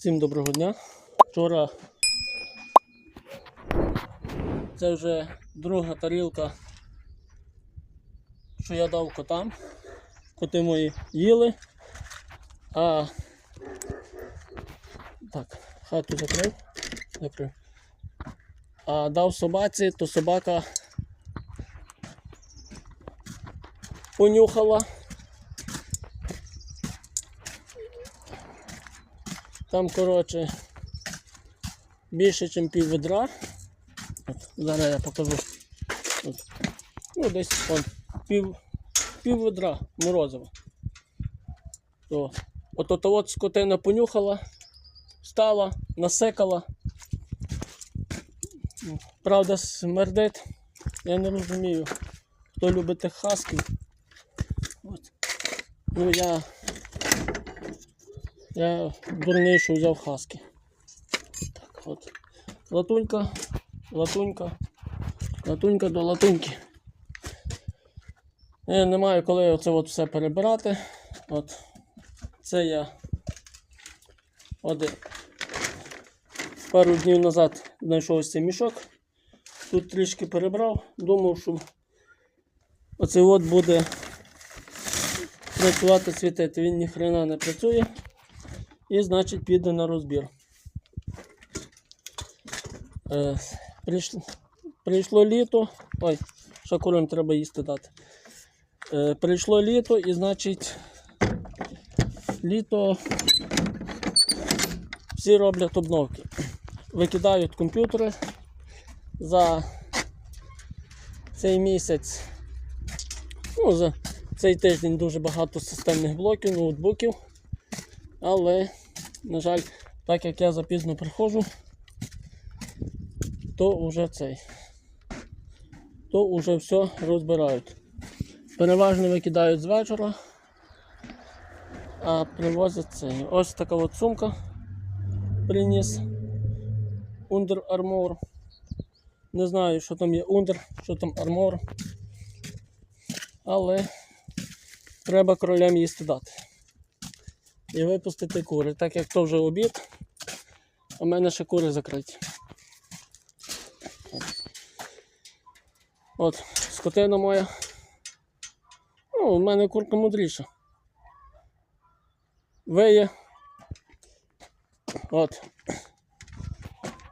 Всім доброго дня. Вчора це вже друга тарілка, що я дав котам. Коти мої їли. А так, хату закрив. Закрив. А дав собаці, то собака понюхала. Там, коротше, більше, ніж пів ведра. От, зараз я покажу. От. Ну, десь он, пів, пів ведра морозива. От от от скотина понюхала, встала, насекала. Правда, смердить. Я не розумію, хто любить тих хасків. От. Ну я я дурний, що взяв хаски. Так, от. Латунька, латунька, латунька до латуньки. Я не маю коли оце от все перебирати. От. Це я один. Пару днів назад знайшов цей мішок. Тут трішки перебрав, думав, що оце от буде працювати світити. Він ніхрена не працює і значить піде на розбір. Е, прийшло, прийшло літо. Ой, ще курам треба їсти дати. Е, прийшло літо і значить літо всі роблять обновки. Викидають комп'ютери за цей місяць. Ну, за цей тиждень дуже багато системних блоків, ноутбуків. Але, на жаль, так як я запізно приходжу, то вже цей, то вже все розбирають. Переважно викидають з вечора, а привозять цей. Ось така от сумка приніс Under Armour. Не знаю, що там є Under, що там Armour. Але треба кролям їсти дати і випустити кури. Так як то вже обід, а мене ще кури закриті. От, скотина моя. Ну, у мене курка мудріша. Виє. От.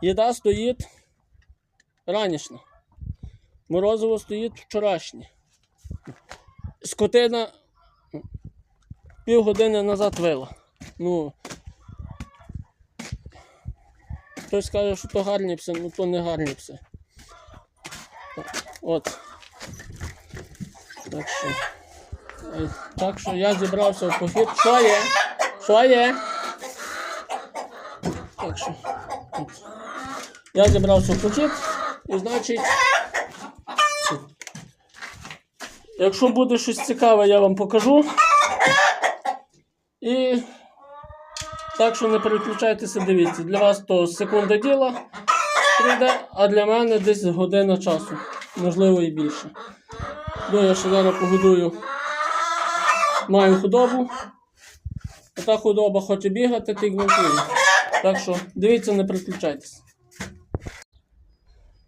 Їда стоїть ранішня. Морозиво стоїть вчорашнє. Скотина півгодини назад вила. Ну, хтось каже, що то гарні пси, ну то не гарні пси. От. Так що. е, Так що я зібрався в похід. Що є? Що є? Так що. От. Я зібрався в похід і значить. Якщо буде щось цікаве, я вам покажу. І так що не переключайтеся, дивіться. Для вас то секунда діла прийде, а для мене десь година часу, можливо і більше. Ну, я ще зараз погодую. Маю худобу. А та худоба хоче бігати, ти гвинтує. Так що дивіться, не переключайтеся.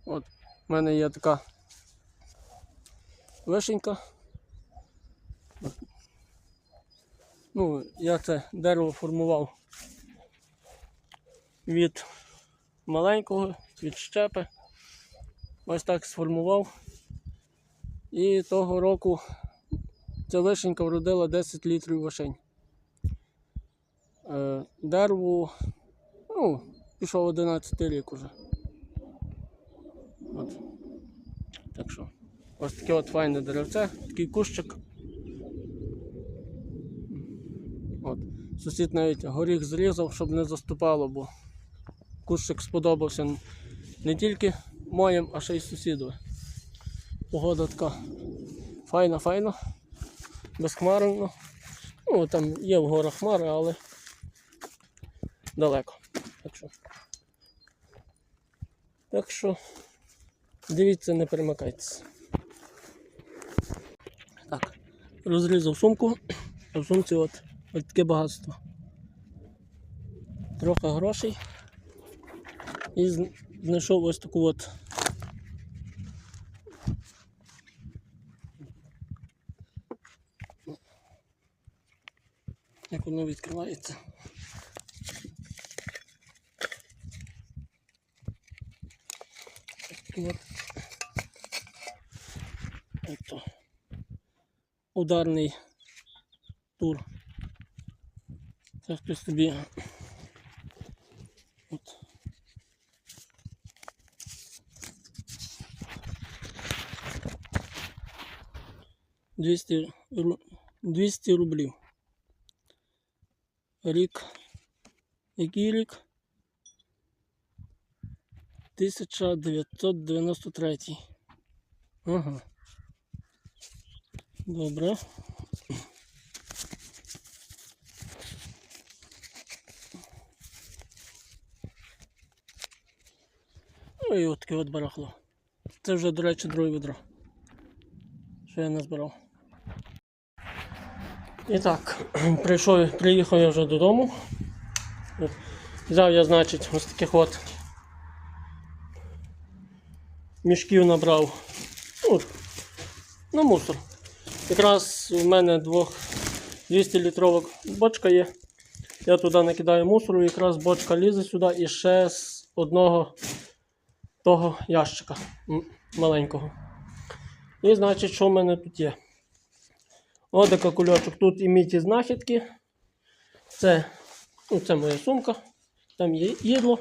От, в мене є така вишенька. Ну, я це дерево формував від маленького, від щепи. Ось так сформував. І того року ця лишенька вродила 10 літрів вишень. Е, Дереву, ну, пішов 11 рік уже. От. Так що, ось таке от файне деревце, такий кущик. От. Сусід навіть горіх зрізав, щоб не заступало, бо кущик сподобався не тільки моїм, а ще й сусіду. Погода така файна, файна, безхмарно. Ну, там є в горах хмари, але далеко. Так що, так що дивіться, не перемикайтеся. Так, розрізав сумку, а в сумці от Ось таке багатство. трохи грошей. І знайшов ось таку от. Як воно відкривається. От. Ото. Ударний тур. Це хтось собі. От. Двісті, ру- 200 рублів. Рік. Який рік? 1993. Ага. Добре. Ну і от таке от барахло. Це вже, до речі, друге відро. Що я назбирав. І так, прийшов, приїхав я вже додому. Взяв я, значить, ось таких от мішків набрав. Ну, на мусор. Якраз у мене двох 200 літрова бочка є. Я туди накидаю мусору, якраз бочка лізе сюди і ще з одного того ящика маленького. І значить, що в мене тут є? Ось така кульочок. Тут і міті знахідки. Це, ну, це моя сумка. Там є їдло.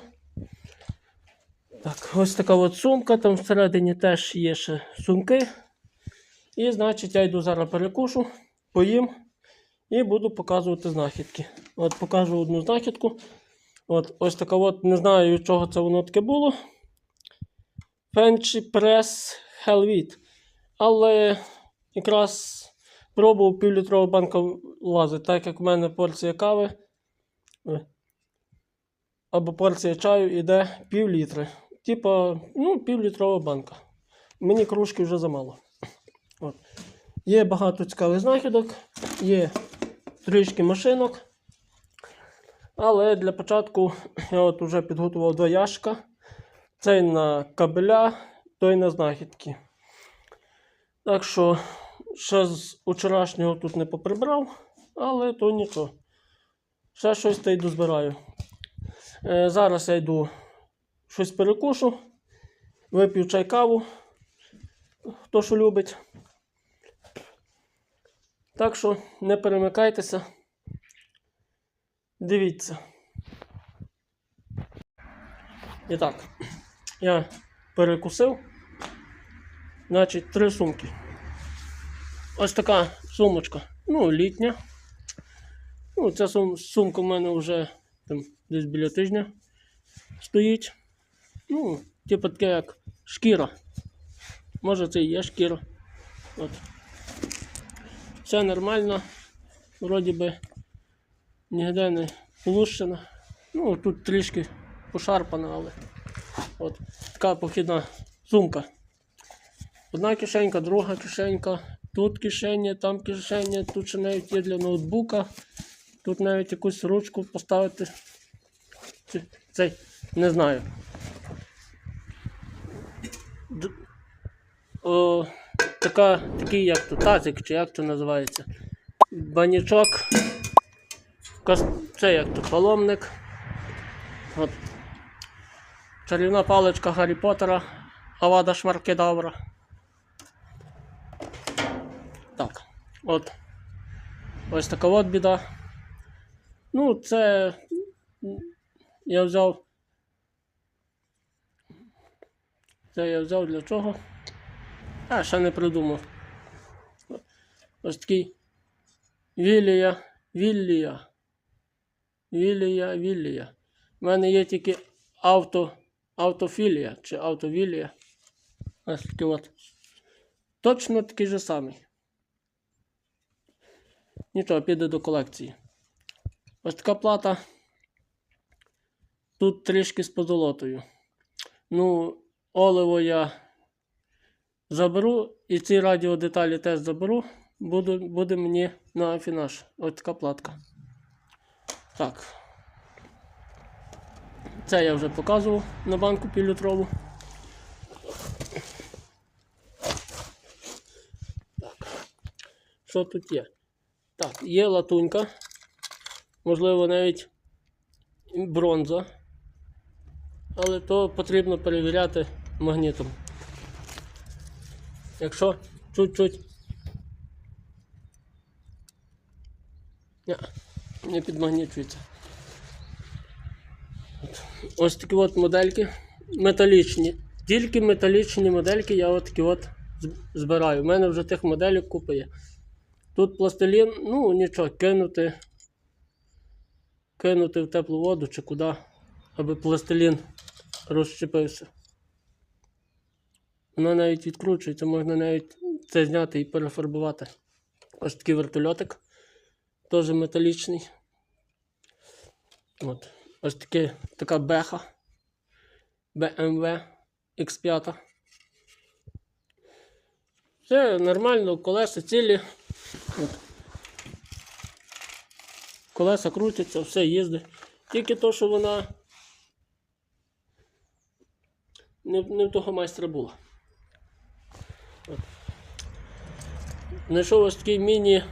Так, ось така от сумка, там всередині теж є ще сумки. І значить я йду зараз перекушу, поїм і буду показувати знахідки. От покажу одну знахідку. От, ось така от, не знаю від чого це воно таке було. Фенчі Прес Helvit. Але якраз пробував півлітрова банка лазить, так як в мене порція кави. е, Або порція чаю йде пів літри. Типа, ну, півлітрова банка. Мені кружки вже замало. От. Є багато цікавих знахідок, є трішки машинок. Але для початку я от вже підготував два ящика. Цей на кабеля, той на знахідки. Так що ще з вчорашнього тут не поприбрав, але то нічого. Ще щось та йду збираю. Е, зараз я йду щось перекушу, вип'ю чай каву, хто що любить. Так що не перемикайтеся. Дивіться. І так, я перекусив. Значить, три сумки. Ось така сумочка. Ну, літня. Ну, ця сум- сумка в мене вже там, десь біля тижня стоїть. Ну, типу таке як шкіра. Може це і є шкіра. От. Все нормально. Вроді би ніде не полущена. Ну, тут трішки пошарпана, але от така похідна сумка. Одна кишенька, друга кишенька, тут кишеня, там кишеня, тут ще навіть є для ноутбука. Тут навіть якусь ручку поставити. Цей, не знаю. Д- О, така, такий як то тазик, чи як то називається. Банічок. Це як то паломник. От. Чарівна паличка Гаррі Поттера. Авада Шмаркедавра. Так. От. Ось така от біда. Ну, це я взяв. Це я взяв для чого? А, ще не придумав. Ось такий Вілія, Віллія. Вілія, Віллія. У мене є тільки авто, автофілія чи автовілія. Ось такий от. Точно такий же самий. Нічого, піде до колекції. Ось така плата. Тут трішки з позолотою. Ну, оливо я заберу і ці радіодеталі теж заберу. Буду, буде мені на афінаж. Ось така платка. Так. Це я вже показував на банку півлітрову. Так. Що тут є? Так, є латунька. Можливо, навіть бронза. Але то потрібно перевіряти магнітом. Якщо чуть-чуть не підмагнічується. Ось такі от модельки металічні. Тільки металічні модельки я от такі от збираю. У мене вже тих моделей купа є. Тут пластилін, ну нічого, кинути. Кинути в теплу воду чи куди, аби пластилін розщепився. Воно навіть відкручується, можна навіть це зняти і перефарбувати. Ось такий вертольотик. Теж металічний. От. Ось таке, така беха. BMW X5. Все нормально, колеса цілі. От. Колеса крутяться, все їздить. Тільки то, що вона не, не в того майстра була. Знайшов ось такий міні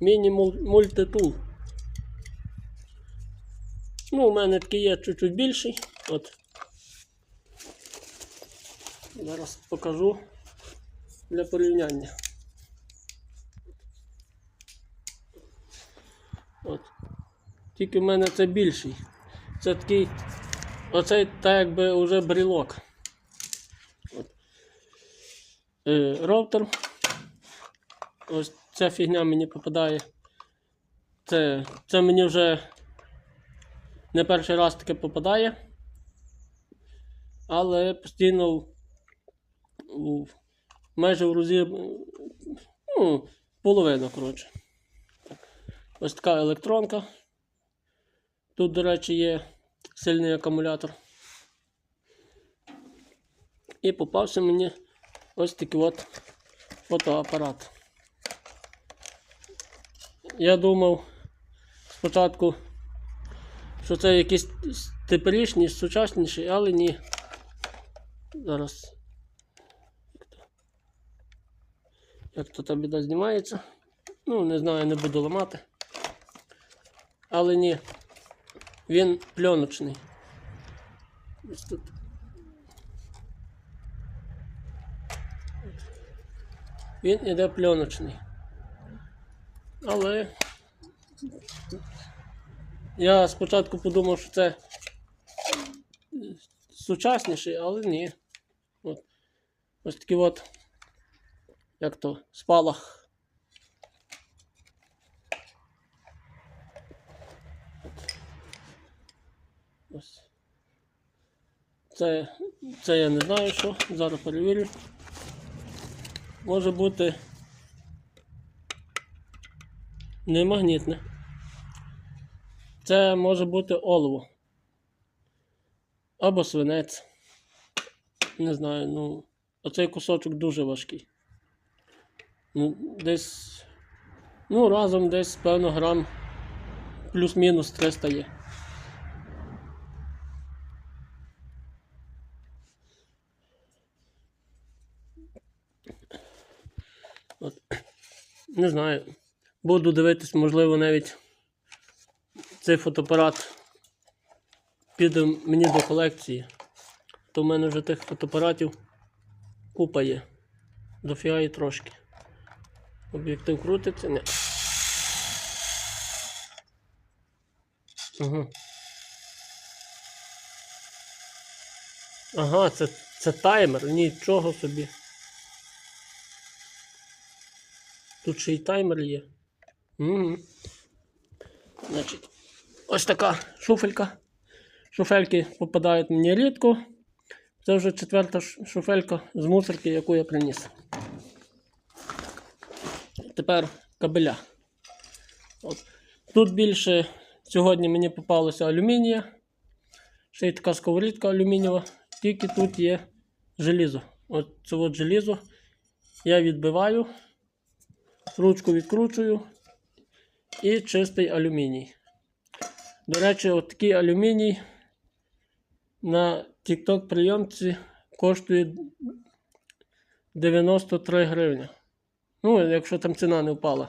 міні-мультитул. Ну, у мене такий є чуть-чуть більший. От. Зараз покажу для порівняння. От. Тільки в мене це більший. Це такий. Оцей так якби вже брілок. От. Е, роутер. Ось ця фігня мені попадає. Це, це мені вже не перший раз таке попадає. Але постійно майже в розі, ну, половина, коротше. Ось така електронка. Тут, до речі, є сильний акумулятор. І попався мені ось такий от фотоапарат. Я думав спочатку, що це якийсь теперішній, сучасніший, але ні. Зараз. Як то та біда знімається. Ну, не знаю, не буду ламати. Але ні. Він пленочний. Ось тут. Він іде пленочний. Але я спочатку подумав, що це сучасніший, але ні. От. Ось такий от, як то, спалах. Ось. Це, це я не знаю що, зараз перевірю. Може бути не магнітне. Це може бути олово. Або свинець. Не знаю, ну. Оцей кусочок дуже важкий. Ну, десь. Ну, разом десь, певно, грам плюс-мінус 300 є. От. Не знаю. Буду дивитись, можливо, навіть цей фотоапарат піде мені до колекції. То в мене вже тих фотоапаратів купа є. Дофіга і трошки. Об'єктив крутиться, не. Ага. Ага, це, це таймер, нічого собі. Тут ще й таймер є. Угу. Значить, ось така шуфелька. Шуфельки попадають мені рідко. Це вже четверта шуфелька з мусорки, яку я приніс. Тепер кабеля. От. Тут більше сьогодні мені попалося алюмінія. Ще й така сковорідка алюмінієва. Тільки тут є желізо. От це от желізо я відбиваю, ручку відкручую і чистий алюміній. До речі, такий алюміній на TikTok прийомці коштує 93 гривні. Ну, якщо там ціна не впала.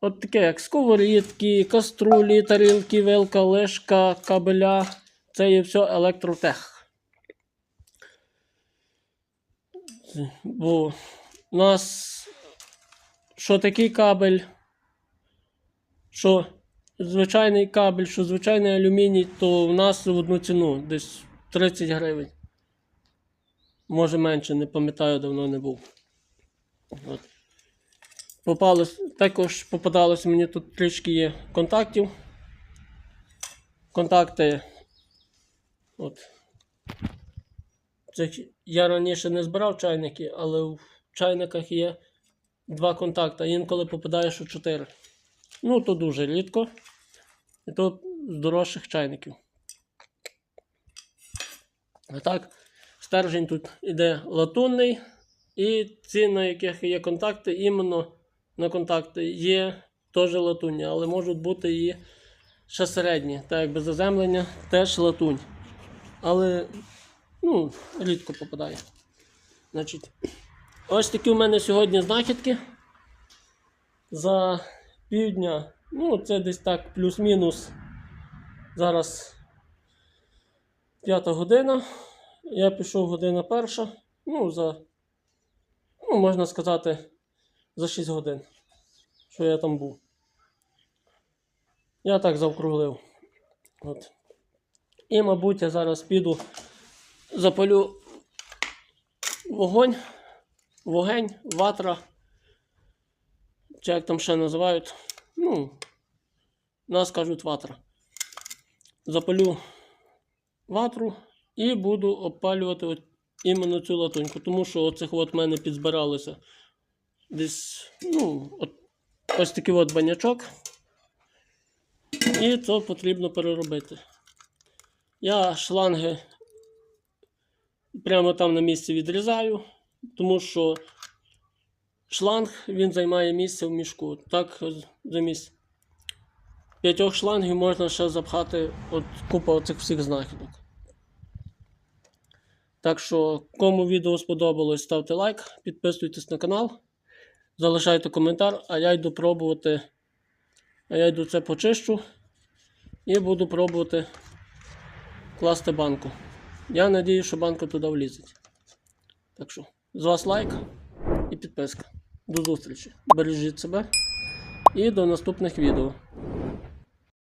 От таке, як сковорідки, каструлі, тарілки, вилка, лишка, кабеля. Це є все електротех. Бо у нас що такий кабель, що звичайний кабель, що звичайний алюміній, то в нас в одну ціну десь 30 гривень. Може менше, не пам'ятаю, давно не був. От. Попалось, також попадалось мені тут трішки є контактів. Контакти. От. Це я раніше не збирав чайники, але в чайниках є два контакти. Інколи попадає, що чотири. Ну, то дуже рідко. І то з дорожчих чайників. А так, стержень тут іде латунний. І ці, на яких є контакти, іменно на контакти є теж латунні, але можуть бути і ще середні. Так як без заземлення теж латунь. Але ну, рідко попадає. Значить, ось такі у мене сьогодні знахідки. За півдня, ну, це десь так, плюс-мінус. Зараз п'ята година. Я пішов година перша. Ну, за, ну, можна сказати, за 6 годин, що я там був. Я так завкруглив. От. І, мабуть, я зараз піду запалю вогонь, вогень, ватра, чи як там ще називають. Ну, нас кажуть ватра. Запалю ватру і буду опалювати от іменно цю латуньку, тому що оцих от мене підзбиралося десь, ну, от, ось такий от банячок. І це потрібно переробити. Я шланги прямо там на місці відрізаю, тому що шланг він займає місце в мішку. Так, замість п'ятьох шлангів можна ще запхати от купа оцих всіх знахідок. Так що, кому відео сподобалось, ставте лайк, підписуйтесь на канал, залишайте коментар, а я йду пробувати. А я йду це почищу і буду пробувати класти банку. Я надію, що банка туди влізе. Так що, з вас лайк і підписка. До зустрічі. Бережіть себе і до наступних відео.